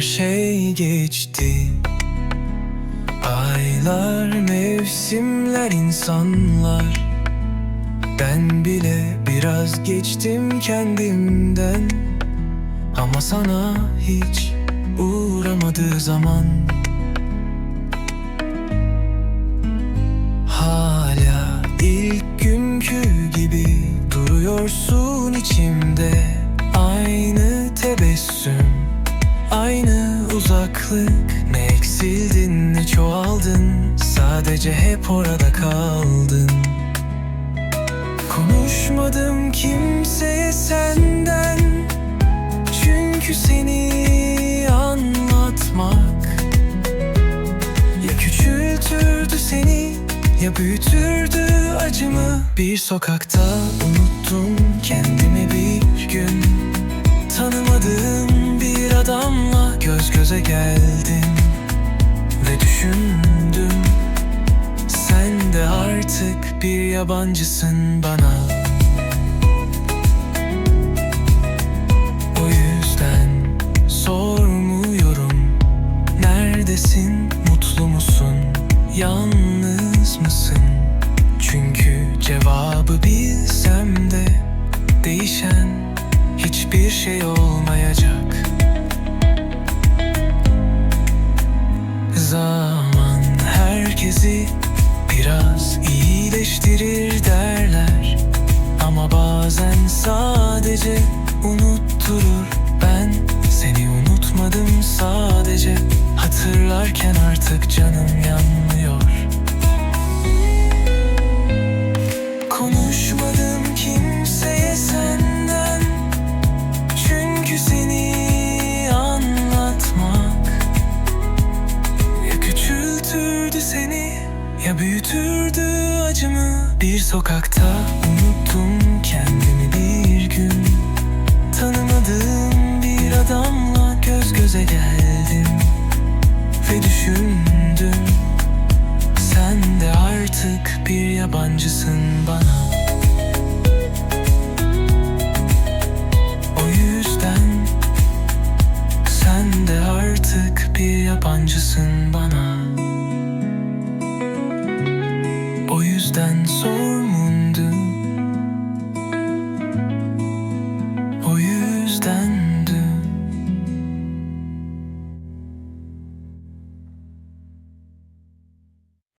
şey geçti. Aylar, mevsimler, insanlar. Ben bile biraz geçtim kendimden. Ama sana hiç uğramadığı zaman. Hala ilk günkü gibi duruyorsun içimde. Aynı tebessüm, aynı uzaklık. Ne eksildin ne çoğaldın. Sadece hep orada kaldın. Konuşmadım kimseye senden. Çünkü seni anlatmak ya küçültürdü seni ya büyütürdü acımı. Bir sokakta unuttum kendimi bir gün göz göze geldim Ve düşündüm. Sen de artık bir yabancısın bana. O yüzden sormuyorum Neredesin, mutlu musun, yalnız mısın? Çünkü cevabı bilsem de Değişen hiçbir şey olmayacak herkesi biraz iyileştirir derler. Ama bazen sadece unutturur. Ben seni unutmadım sadece. Hatırlarken artık canım yanmıyor seni. Ya büyütürdü acımı. Bir sokakta unuttum kendimi bir gün. Tanımadığım bir adamla göz göze geldim Ve düşündüm Sen de artık bir yabancısın bana. O yüzden Sen de artık bir yabancısın bana Or you stand so